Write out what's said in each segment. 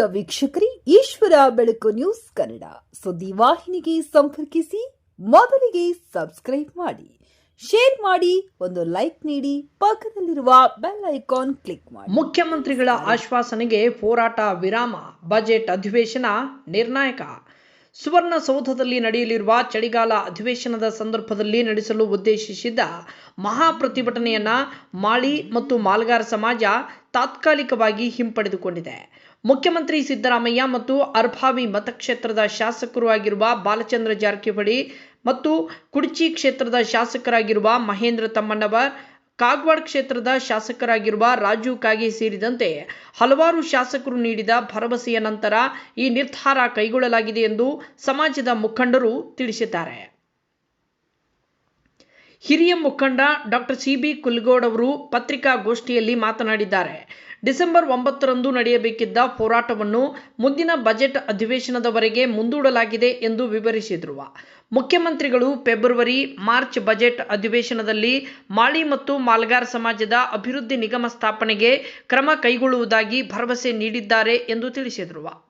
ಪ್ರಿಯ ವೀಕ್ಷಕರೇ, ಈಶ್ವರ ಬೆಳಕು ನ್ಯೂಸ್ ಕನ್ನಡ. ಸುದ್ದಿ ವಾಹಿನಿಗೆ ಸಂಪರ್ಕಿಸಿ, ಮೊದಲಿಗೆ ಸಬ್ಸ್ಕ್ರೈಬ್ ಮಾಡಿ. ಶೇರ್ ಮಾಡಿ, ಒಂದು ಲೈಕ್ ನೀಡಿ, ಪಕ್ಕದಲ್ಲಿರುವ ಬೆಲ್ ಐಕಾನ್ ಕ್ಲಿಕ್ ಮಾಡಿ. ಮುಖ್ಯಮಂತ್ರಿಗಳ ಆಶ್ವಾಸನೆಗೆ ಹೋರಾಟ ವಿರಾಮ, ಬಜೆಟ್ ಅಧಿವೇಶನ ನಿರ್ಣಾಯಕ. ಸುವರ್ಣಸೌಧದಲ್ಲಿ ನಡೆಯಲಿರುವ ಚಳಿಗಾಲ ಅಧಿವೇಶನದ ಸಂದರ್ಭದಲ್ಲಿ ನಡೆಸಲು ಉದ್ದೇಶಿಸಿದ್ದ ಮಹಾ ಪ್ರತಿಭಟನೆಯನ್ನ ಮಾಳಿ ಮತ್ತು ಮಾಲ್ಗಾರ ಸಮಾಜ ತಾತ್ಕಾಲಿಕವಾಗಿ ಹಿಂಪಡೆದುಕೊಂಡಿದೆ. ಮುಖ್ಯಮಂತ್ರಿ ಸಿದ್ದರಾಮಯ್ಯ ಮತ್ತು ಅರ್ಭಾವಿ ಮತಕ್ಷೇತ್ರದ ಶಾಸಕರು ಆಗಿರುವ ಬಾಲಚಂದ್ರ ಜಾರಕಿಹೊಳಿ ಮತ್ತು ಕುಡ್ಚಿ ಕ್ಷೇತ್ರದ ಶಾಸಕರಾಗಿರುವ ಮಹೇಂದ್ರ ತಮ್ಮಣ್ಣವರ್, ಕಾಗವಾಡ ಕ್ಷೇತ್ರದ ಶಾಸಕರಾಗಿರುವ ರಾಜು ಕಾಗೆ ಸೇರಿದಂತೆ ಹಲವಾರು ಶಾಸಕರು ನೀಡಿದ ಭರವಸೆಯ ನಂತರ ಈ ನಿರ್ಧಾರ ಕೈಗೊಳ್ಳಲಾಗಿದೆ ಎಂದು ಸಮಾಜದ ಮುಖಂಡರು ತಿಳಿಸಿದ್ದಾರೆ. ಹಿರಿಯ ಮುಖಂಡ ಡಾಕ್ಟರ್ ಸಿ ಬಿ ಕುಲ್ಗೋಡ್ ಅವರು ಪತ್ರಿಕಾಗೋಷ್ಠಿಯಲ್ಲಿ ಮಾತನಾಡಿದ್ದಾರೆ. ಡಿಸೆಂಬರ್ ಒಂಬತ್ತರಂದು ನಡೆಯಬೇಕಿದ್ದ ಹೋರಾಟವನ್ನು ಮುಂದಿನ ಬಜೆಟ್ ಅಧಿವೇಶನದವರೆಗೆ ಮುಂದೂಡಲಾಗಿದೆ ಎಂದು ವಿವರಿಸಿದರು. ಮುಖ್ಯಮಂತ್ರಿಗಳು ಫೆಬ್ರವರಿ, ಮಾರ್ಚ್ ಬಜೆಟ್ ಅಧಿವೇಶನದಲ್ಲಿ ಮಾಳಿ ಮತ್ತು ಮಾಲ್ಗಾರ್ ಸಮಾಜದ ಅಭಿವೃದ್ಧಿ ನಿಗಮ ಸ್ಥಾಪನೆಗೆ ಕ್ರಮ ಕೈಗೊಳ್ಳುವುದಾಗಿ ಭರವಸೆ ನೀಡಿದ್ದಾರೆ ಎಂದು ತಿಳಿಸಿದರು.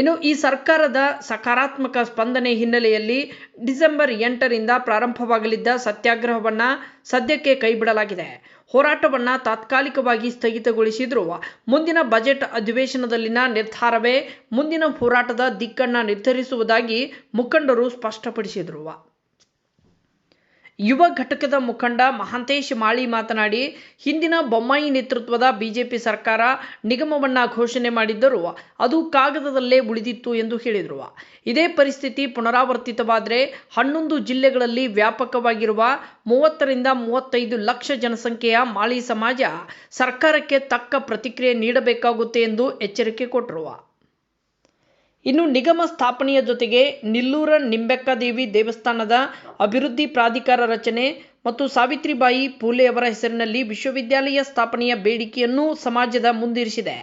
ಇನ್ನು ಈ ಸರ್ಕಾರದ ಸಕಾರಾತ್ಮಕ ಸ್ಪಂದನೆ ಹಿನ್ನೆಲೆಯಲ್ಲಿ ಡಿಸೆಂಬರ್ ಎಂಟರಿಂದ ಪ್ರಾರಂಭವಾಗಲಿದ್ದ ಸತ್ಯಾಗ್ರಹವನ್ನು ಸದ್ಯಕ್ಕೆ ಕೈಬಿಡಲಾಗಿದೆ. ಹೋರಾಟವನ್ನು ತಾತ್ಕಾಲಿಕವಾಗಿ ಸ್ಥಗಿತಗೊಳಿಸಿದರೂ. ಮುಂದಿನ ಬಜೆಟ್ ಅಧಿವೇಶನದಲ್ಲಿನ ನಿರ್ಧಾರವೇ ಮುಂದಿನ ಹೋರಾಟದ ದಿಕ್ಕನ್ನು ನಿರ್ಧರಿಸುವುದಾಗಿ ಮುಖಂಡರು ಸ್ಪಷ್ಟಪಡಿಸಿದರು. ಯುವ ಘಟಕದ ಮುಖಂಡ ಮಹಾಂತೇಶ್ ಮಾಳಿ ಮಾತನಾಡಿ, ಹಿಂದಿನ ಬೊಮ್ಮಾಯಿ ನೇತೃತ್ವದ ಬಿಜೆಪಿ ಸರ್ಕಾರ ನಿಗಮವನ್ನ ಘೋಷಣೆ ಮಾಡಿದ್ದರೂ ಅದು ಕಾಗದದಲ್ಲೇ ಉಳಿದಿತ್ತು ಎಂದು ಹೇಳಿದರು. ಇದೇ ಪರಿಸ್ಥಿತಿ ಪುನರಾವರ್ತಿತವಾದರೆ ಹನ್ನೊಂದು ಜಿಲ್ಲೆಗಳಲ್ಲಿ ವ್ಯಾಪಕವಾಗಿರುವ ಮೂವತ್ತರಿಂದ ಮೂವತ್ತೈದು ಲಕ್ಷ ಜನಸಂಖ್ಯೆಯ ಮಾಳಿ ಸಮಾಜ ಸರ್ಕಾರಕ್ಕೆ ತಕ್ಕ ಪ್ರತಿಕ್ರಿಯೆ ನೀಡಬೇಕಾಗುತ್ತೆ ಎಂದು ಎಚ್ಚರಿಕೆ ಕೊಟ್ಟರು ಇನ್ನು ನಿಗಮ ಸ್ಥಾಪನೆಯ ಜೊತೆಗೆ ನಿಲ್ಲೂರ ನಿಂಬೆಕ್ಕದೇವಿ ದೇವಸ್ಥಾನದ ಅಭಿವೃದ್ಧಿ ಪ್ರಾಧಿಕಾರ ರಚನೆ ಮತ್ತು ಸಾವಿತ್ರಿಬಾಯಿ ಫೂಲೆಯವರ ಹೆಸರಿನಲ್ಲಿ ವಿಶ್ವವಿದ್ಯಾಲಯ ಸ್ಥಾಪನೆಯ ಬೇಡಿಕೆಯನ್ನು ಸಮಾಜದ ಮುಂದಿರಿಸಿದೆ.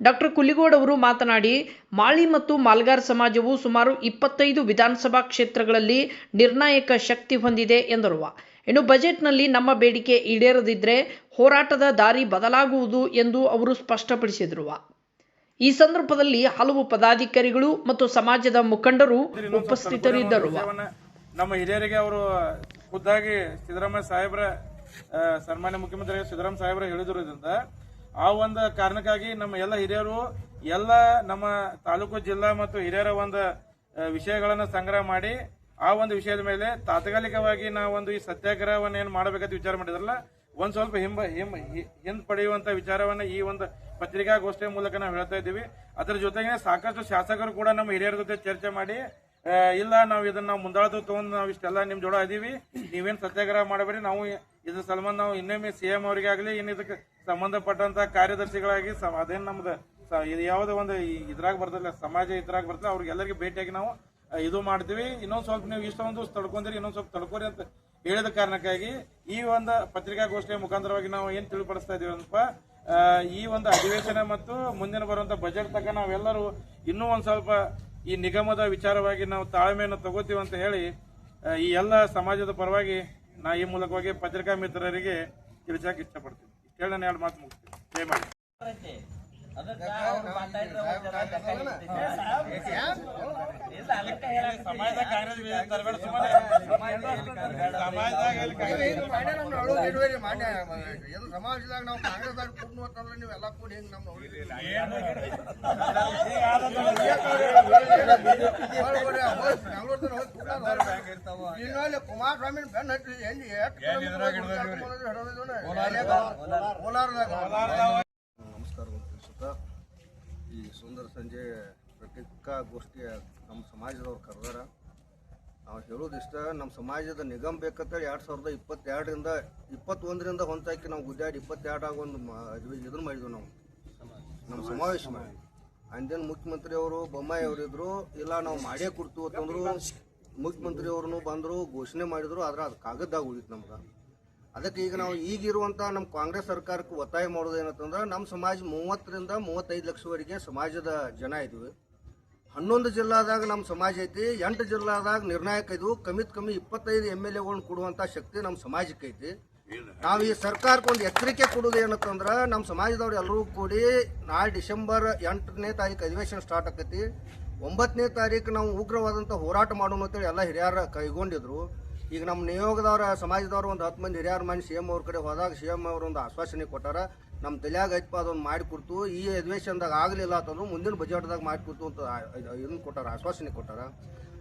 ಡಾಕ್ಟರ್ ಕುಲಿಗೋಡ್ ಅವರು ಮಾತನಾಡಿ, ಮಾಳಿ ಮತ್ತು ಮಾಲ್ಗಾರ್ ಸಮಾಜವು ಸುಮಾರು ಇಪ್ಪತ್ತೈದು ವಿಧಾನಸಭಾ ಕ್ಷೇತ್ರಗಳಲ್ಲಿ ನಿರ್ಣಾಯಕ ಶಕ್ತಿ ಹೊಂದಿದೆ ಎಂದರು. ಇನ್ನು ಬಜೆಟ್ನಲ್ಲಿ ನಮ್ಮ ಬೇಡಿಕೆ ಈಡೇರದಿದ್ದರೆ ಹೋರಾಟದ ದಾರಿ ಬದಲಾಗುವುದು ಎಂದು ಅವರು ಸ್ಪಷ್ಟಪಡಿಸಿದರು. ಈ ಸಂದರ್ಭದಲ್ಲಿ ಹಲವು ಪದಾಧಿಕಾರಿಗಳು ಮತ್ತು ಸಮಾಜದ ಮುಖಂಡರು ಉಪಸ್ಥಿತರಿದ್ದರು. ನಮ್ಮ ಹಿರಿಯರಿಗೆ ಅವರು ಖುದ್ದಾಗಿ ಸಿದ್ದರಾಮಯ್ಯ ಸಾಹೇಬ್ರ ಸನ್ಮಾನ್ಯ ಮುಖ್ಯಮಂತ್ರಿ ಸಿದ್ದರಾಮಯ್ಯ ಸಾಹೇಬ್ರ ಹೇಳಿದ್ರಿಂದ ಆ ಒಂದು ಕಾರಣಕ್ಕಾಗಿ ನಮ್ಮ ಎಲ್ಲ ಹಿರಿಯರು ಎಲ್ಲ ನಮ್ಮ ತಾಲೂಕು ಜಿಲ್ಲಾ ಮತ್ತು ಹಿರಿಯರ ಒಂದು ವಿಷಯಗಳನ್ನು ಸಂಗ್ರಹ ಮಾಡಿ ಆ ಒಂದು ವಿಷಯದ ಮೇಲೆ ತಾತ್ಕಾಲಿಕವಾಗಿ ನಾವು ಒಂದು ಈ ಸತ್ಯಾಗ್ರಹವನ್ನು ಏನು ಮಾಡಬೇಕಂತ ವಿಚಾರ ಮಾಡಿದ್ರಲ್ಲ ಒಂದ್ ಸ್ವಲ್ಪ ಹಿಂಬ ಹಿಂ ಹಿಂದ್ ಪಡೆಯುವಂತ ವಿಚಾರವನ್ನ ಈ ಒಂದು ಪತ್ರಿಕಾಗೋಷ್ಠಿಯ ಮೂಲಕ ನಾವು ಹೇಳ್ತಾ ಇದ್ದೀವಿ. ಅದರ ಜೊತೆಗೆ ಸಾಕಷ್ಟು ಶಾಸಕರು ಕೂಡ ನಮ್ಮ ಹಿರಿಯರ ಜೊತೆ ಚರ್ಚೆ ಮಾಡಿ ಇಲ್ಲ, ನಾವು ಇದನ್ನ ನಾವು ಮುಂದಾಳತು ತಗೊಂಡು ನಾವು ಇಷ್ಟೆಲ್ಲ ನಿಮ್ ಜೋಡ ಇದೀವಿ. ನೀವೇನ್ ಸತ್ಯಾಗ್ರಹ ಮಾಡಬೇಡಿ. ನಾವು ಇದ್ರ ಸಲ್ಮಾನ್ ನಾವು ಇನ್ನೊಮ್ಮೆ ಸಿಎಂ ಅವರಿಗೆ ಆಗಲಿ ಇನ್ನು ಇದಕ್ಕೆ ಸಂಬಂಧಪಟ್ಟಂತ ಕಾರ್ಯದರ್ಶಿಗಳಾಗಿ ಸ- ಅದೇನ್ ನಮ್ದು ಸ- ಇದು ಯಾವುದೋ ಒಂದು ಇದ್ರಾಗ ಬರ್ತಲ್ಲ ಸಮಾಜ ಇದ್ರಾಗ ಬರ್ತಲ್ಲ ಅವ್ರಿಗೆಲ್ಲರಿಗೆ ಭೇಟಿಯಾಗಿ ನಾವು ಇದು ಮಾಡ್ತೀವಿ. ಇನ್ನೊಂದ್ ಸ್ವಲ್ಪ ನೀವು ಇಷ್ಟೊಂದು ತಡ್ಕೊಂಡಿರಿ ಇನ್ನೊಂದ್ ಸ್ವಲ್ಪ ತಡ್ಕೊರಿ ಅಂತ ಹೇಳಿದ ಕಾರಣಕ್ಕಾಗಿ ಈ ಒಂದು ಪತ್ರಿಕಾಗೋಷ್ಠಿಯ ಮುಖಾಂತರವಾಗಿ ನಾವು ಏನು ತಿಳಿಪಡಿಸ್ತಾ ಇದೀವಿ ಅಂತ ಈ ಒಂದು ಅಧಿವೇಶನ ಮತ್ತು ಮುಂದಿನ ಬರುವಂತ ಬಜೆಟ್ ತಕ್ಕ ನಾವೆಲ್ಲರೂ ಇನ್ನೂ ಒಂದು ಸ್ವಲ್ಪ ಈ ನಿಗಮದ ವಿಚಾರವಾಗಿ ನಾವು ತಾಳ್ಮೆಯನ್ನು ತಗೋತೀವಿ ಅಂತ ಹೇಳಿ ಈ ಎಲ್ಲ ಸಮಾಜದ ಪರವಾಗಿ ನಾ ಈ ಮೂಲಕವಾಗಿ ಪತ್ರಿಕಾ ಮಿತ್ರರಿಗೆ ತಿಳಿಸಕ್ಕೆ ಇಷ್ಟಪಡ್ತೀನಿ. ಇಷ್ಟು ಹೇಳಿ ನಾನು ಎರಡು ಮಾತು ಮುಗಿಸ್ತೀನಿ. ಜಯ ತರಬೇಡ ಸುಮ್ಮನೆ. ಸಮಾಜದಾಗ ಸಮಾಜದಾಗ ನಾವು ಕಾಂಗ್ರೆಸ್ದಾಗ ಕೂಡ್ನು ಅಂತಂದ್ರೆ ನೀವೆಲ್ಲ ಕೂಡಿ ಹೆಂಗ್ ನಮ್ಮ ಇನ್ಮೇಲೆ ಕುಮಾರಸ್ವಾಮಿ ಬೆನ್ನ ಹಚ್ಚಿ ಎಲ್ಲಿ? ಕೋಲಾರದಾಗ. ಈ ಸುಂದರ ಸಂಜೆ ಪತ್ರಿಕಾಗೋಷ್ಠಿಯ ನಮ್ಮ ಸಮಾಜದವ್ರು ಕರೆದಾರ. ನಾವು ಹೇಳೋದಿಷ್ಟ ನಮ್ಮ ಸಮಾಜದ ನಿಗಮ ಬೇಕಂತೇಳಿ ಎರಡು ಸಾವಿರದ ಇಪ್ಪತ್ತೆರಡರಿಂದ ಇಪ್ಪತ್ತೊಂದರಿಂದ ಹೊಂತಾಕಿ ನಾವು ಗುದ್ದಾಡಿ ಇಪ್ಪತ್ತೆರಡಾಗ ಒಂದು ಇದನ್ನು ಮಾಡಿದ್ವಿ ನಾವು. ನಮ್ಮ ಸಮಾವೇಶ ಮಾಡಿ. ಅಂದಿನ ಮುಖ್ಯಮಂತ್ರಿ ಅವರು ಬೊಮ್ಮಾಯಿ ಇಲ್ಲ ನಾವು ಮಾಡೇ ಕೊಡ್ತೀವಿ ಅಂತಂದ್ರು ಮುಖ್ಯಮಂತ್ರಿ ಬಂದರು, ಘೋಷಣೆ ಮಾಡಿದ್ರು, ಆದ್ರೆ ಅದು ಕಾಗದ್ದಾಗ ಉಳಿತು ನಮ್ಗೆ ಅದಕ್ಕೆ ಈಗ ನಾವು ಈಗಿರುವಂಥ ನಮ್ಮ ಕಾಂಗ್ರೆಸ್ ಸರ್ಕಾರಕ್ಕೆ ಒತ್ತಾಯ ಮಾಡೋದು ಏನಂತಂದ್ರೆ ನಮ್ಮ ಸಮಾಜ ಮೂವತ್ತರಿಂದ ಮೂವತ್ತೈದು ಲಕ್ಷವರೆಗೆ ಸಮಾಜದ ಜನ ಇದ್ವಿ. ಹನ್ನೊಂದು ಜಿಲ್ಲಾದಾಗ ನಮ್ಮ ಸಮಾಜ ಐತಿ, ಎಂಟು ಜಿಲ್ಲಾದಾಗ ನಿರ್ಣಾಯಕ ಇದು. ಕಮ್ಮಿತ್ ಕಮ್ಮಿ ಇಪ್ಪತ್ತೈದು ಎಂ ಎಲ್ ಎಗಳನ್ನ ಕೊಡುವಂಥ ಶಕ್ತಿ ನಮ್ಮ ಸಮಾಜಕ್ಕೆ ಐತಿ. ನಾವು ಈ ಸರ್ಕಾರಕ್ಕೆ ಒಂದು ಎಚ್ಚರಿಕೆ ಕೊಡುವುದು ಏನಂತಂದ್ರೆ ನಮ್ಮ ಸಮಾಜದವ್ರು ಎಲ್ಲರೂ ಕೂಡಿ ನಾಳೆ ಡಿಸೆಂಬರ್ ಎಂಟನೇ ತಾರೀಕು ಅಧಿವೇಶನ ಸ್ಟಾರ್ಟ್ ಆಕೈತಿ. ಒಂಬತ್ತನೇ ತಾರೀಕು ನಾವು ಉಗ್ರವಾದಂಥ ಹೋರಾಟ ಮಾಡೋಣ ಅಂತೇಳಿ ಎಲ್ಲ ಹಿರಿಯರ ಕೈಗೊಂಡಿದ್ರು. ಈಗ ನಮ್ಮ ನಿಯೋಗದವ್ರ, ಸಮಾಜದವ್ರು ಒಂದು ಹತ್ತು ಮಂದಿ ಹಿರಿಯರ ಮಂದಿ ಸಿ ಎಂ ಅವ್ರ ಕಡೆ ಹೋದಾಗ ಸಿ ಎಂ ಅವರು ಒಂದು ಆಶ್ವಾಸನೆ ಕೊಟ್ಟಾರ ನಮ್ಮ ತಲೆಯಾಗ ಐತಪ್ಪ ಅದೊಂದು ಮಾಡಿಕೊಡ್ತು ಈ ಅಧಿವೇಶನದಾಗ ಆಗಲಿಲ್ಲ ಅಂತಂದ್ರೆ ಮುಂದಿನ ಬಜೆಟ್ದಾಗ ಮಾಡಿಕೊಡ್ತು ಅಂತ ಇದನ್ನು ಕೊಟ್ಟಾರ, ಆಶ್ವಾಸನೆ ಕೊಟ್ಟಾರ.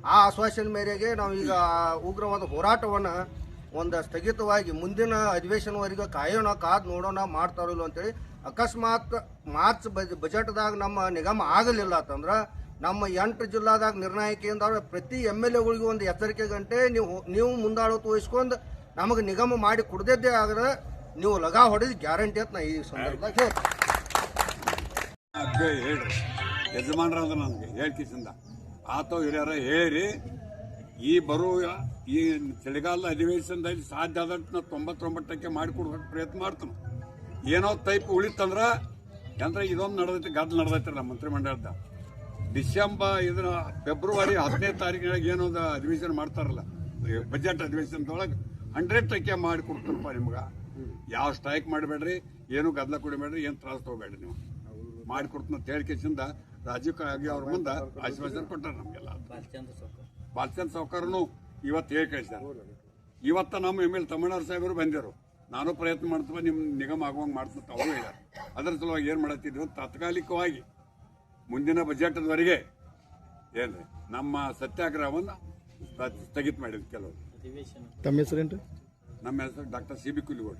ಆ ಆಶ್ವಾಸನೆ ಮೇರೆಗೆ ನಾವು ಈಗ ಉಗ್ರವಾದ ಹೋರಾಟವನ್ನು ಒಂದು ಸ್ಥಗಿತವಾಗಿ ಮುಂದಿನ ಅಧಿವೇಶನವರೆಗೆ ಕಾಯೋಣ, ಕಾದು ನೋಡೋಣ, ಮಾಡ್ತಾರೋ ಇಲ್ಲೋ ಅಂತೇಳಿ ಅಕಸ್ಮಾತ್ ಮಾರ್ಚ್ ಬಜ್- ಬಜೆಟ್ದಾಗ ನಮ್ಮ ನಿಗಮ ಆಗಲಿಲ್ಲ ಅಂತಂದ್ರೆ ನಮ್ಮ ಎಂಟು ಜಿಲ್ಲಾದಾಗ ನಿರ್ಣಾಯಕಿಯಿಂದ ಪ್ರತಿ ಎಂ ಎಲ್ ಎಗಳಿಗೂ ಒಂದು ಎಚ್ಚರಿಕೆ ಗಂಟೆ, ನೀವು ನೀವು ಮುಂದಾಳತ್ತು ವಹಿಸ್ಕೊಂಡು ನಮಗೆ ನಿಗಮ ಮಾಡಿ ಕೊಡದೇ ಆದ್ರೆ ನೀವು ಲಗಾ ಹೊಡೆದು ಗ್ಯಾರಂಟಿ ಅಂತ ನಾ ಈ ಸಂದರ್ಭದಾಗ ಹೇಳ್ತೀನಿ. ಯಜಮಾನ್ರ ಹೇಳ್ರಿ. ಯಜಮಾನ್ರಂದ್ರ ನನಗೆ ಹೇಳ್ಕಿಸಿಂದ ಆತೋ ಹಿರಿಯರ ಹೇಳಿ, ಈ ಬರುವ, ಈ ಚಳಿಗಾಲ ಅಧಿವೇಶನದಲ್ಲಿ ಸಾಧ್ಯ ಆದಷ್ಟು ನಾವು ತೊಂಬತ್ತೊಂಬತ್ತಕ್ಕೆ ಮಾಡಿಕೊಡೋಕೆ ಪ್ರಯತ್ನ ಮಾಡ್ತಾನೆ. ಏನೋ ಟೈಪ್ ಉಳಿತಂದ್ರೆ, ಅಂದ್ರೆ ಇದೊಂದು ನಡೆದೈತಿ ಗದ್ದಲ ನಡೆದೈತಿ ನಮ್ಮ ಮಂತ್ರಿಮಂಡಲದ. ಡಿಸೆಂಬರ್ ಇದನ್ನ ಫೆಬ್ರವರಿ ಹತ್ತನೇ ತಾರೀಕಿನಾಗ ಏನೋ ಒಂದು ಅಧಿವೇಶನ ಮಾಡ್ತಾರಲ್ಲ ಬಜೆಟ್ ಅಧಿವೇಶನದೊಳಗೆ ಹಂಡ್ರೆಡ್ ಟಕ್ಕೆ ಮಾಡಿ ಕೊಡ್ತಾರಪ್ಪ ನಿಮ್ಗೆ. ಯಾವ ಸ್ಟ್ರೈಕ್ ಮಾಡಬೇಡ್ರಿ ಏನು ಗದ್ದಲ ಕುಡಿಬೇಡ್ರಿ ಏನು ತ್ರಾಸ ತಗೋಬೇಡ್ರಿ ನೀವು. ಮಾಡಿಕೊಡ್ತೀನಿ ಅಂತ ಹೇಳಿಕೆಸಿಂದ ರಾಜೀವ್ ರಾಜ್ಯಕ್ಕಾಗಿ ಅವ್ರ ಮುಂದೆ ಆಶ್ವಾಸನೆ ಕೊಟ್ಟಾರೆ ನಮಗೆಲ್ಲ. ಬಾಲಚಂದ್ರ ಸಾವ್ಕಾರನು ಇವತ್ತು ಹೇಳಿ ಕಳಿಸ್ಯಾರ. ಇವತ್ತು ನಮ್ಮ ಎಂ ಎಲ್ ತಮಿಳ್ನಾಡು ಸಾಹೇಬರು ಬಂದಿರು. ನಾನು ಪ್ರಯತ್ನ ಮಾಡ್ತೀವಿ ನಿಮ್ಮ ನಿಗಮ ಆಗುವಂಗೆ ಮಾಡ್ತೀನಿ ಅವರು ಹೇಳ್ಯಾರ. ಅದರ ಸಲುವಾಗಿ ಏನು ಮಾಡತ್ತಿದ್ರು ತಾತ್ಕಾಲಿಕವಾಗಿ ಮುಂದಿನ ಬಜೆಟ್ವರೆಗೆ ಏನು ನಮ್ಮ ಸತ್ಯಾಗ್ರಹವನ್ನು ಸ್ಥಗಿತ ಮಾಡಿದ್ರು ಕೆಲವರು. ತಮ್ಮ ಹೆಸರೇನ್ರಿ? ನಮ್ಮ ಹೆಸರು ಡಾಕ್ಟರ್ ಸಿ ಬಿ ಕುಲಿಗೋಡ್.